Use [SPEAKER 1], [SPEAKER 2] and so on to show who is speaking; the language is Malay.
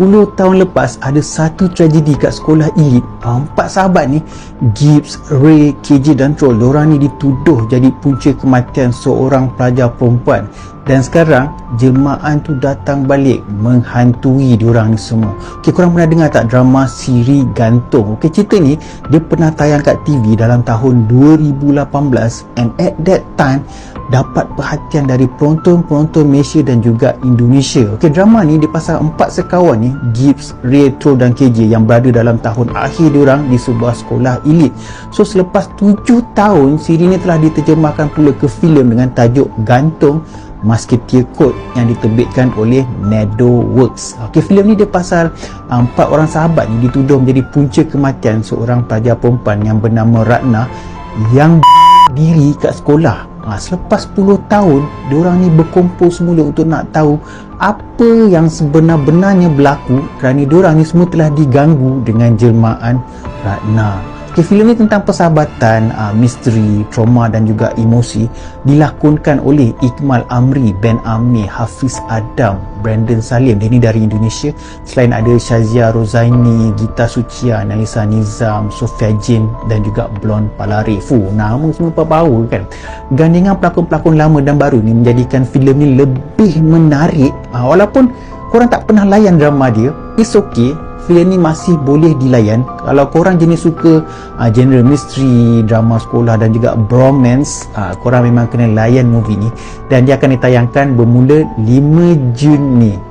[SPEAKER 1] 10 tahun lepas ada satu tragedi kat sekolah elit uh, empat sahabat ni Gibbs, Ray, KJ dan Troll diorang ni dituduh jadi punca kematian seorang pelajar perempuan. Dan sekarang jemaah tu datang balik menghantui diorang ni semua. Ok korang pernah dengar tak drama Siri Gantung? Ok cerita ni dia pernah tayang kat TV dalam tahun 2018 and at that time dapat perhatian dari penonton-penonton Malaysia dan juga Indonesia. Okey, drama ni dia pasal empat sekawan ni, Gibbs, Retro dan KJ yang berada dalam tahun akhir diorang di sebuah sekolah elit. So selepas tujuh tahun, siri ni telah diterjemahkan pula ke filem dengan tajuk Gantung Musketeer Code yang diterbitkan oleh Meadow Works. Okey, filem ni dia pasal uh, empat orang sahabat ni dituduh menjadi punca kematian seorang pelajar perempuan yang bernama Ratna yang diri kat sekolah ha, selepas 10 tahun diorang ni berkumpul semula untuk nak tahu apa yang sebenar-benarnya berlaku kerana diorang ni semua telah diganggu dengan jelmaan Ratna Okay, filem ni tentang persahabatan, uh, misteri, trauma dan juga emosi dilakonkan oleh Ikmal Amri, Ben Amir, Hafiz Adam, Brandon Salim. Dia ni dari Indonesia. Selain ada Shazia Rozaini, Gita Sucia, Nalisa Nizam, Sofia Jin dan juga Blon Palari. Fuh, nama semua power kan. Gandingan pelakon-pelakon lama dan baru ni menjadikan filem ni lebih menarik. Uh, walaupun korang tak pernah layan drama dia, it's okay filem ni masih boleh dilayan. Kalau korang jenis suka uh, genre misteri drama sekolah dan juga bromance uh, korang memang kena layan movie ni. Dan dia akan ditayangkan bermula 5 Jun ni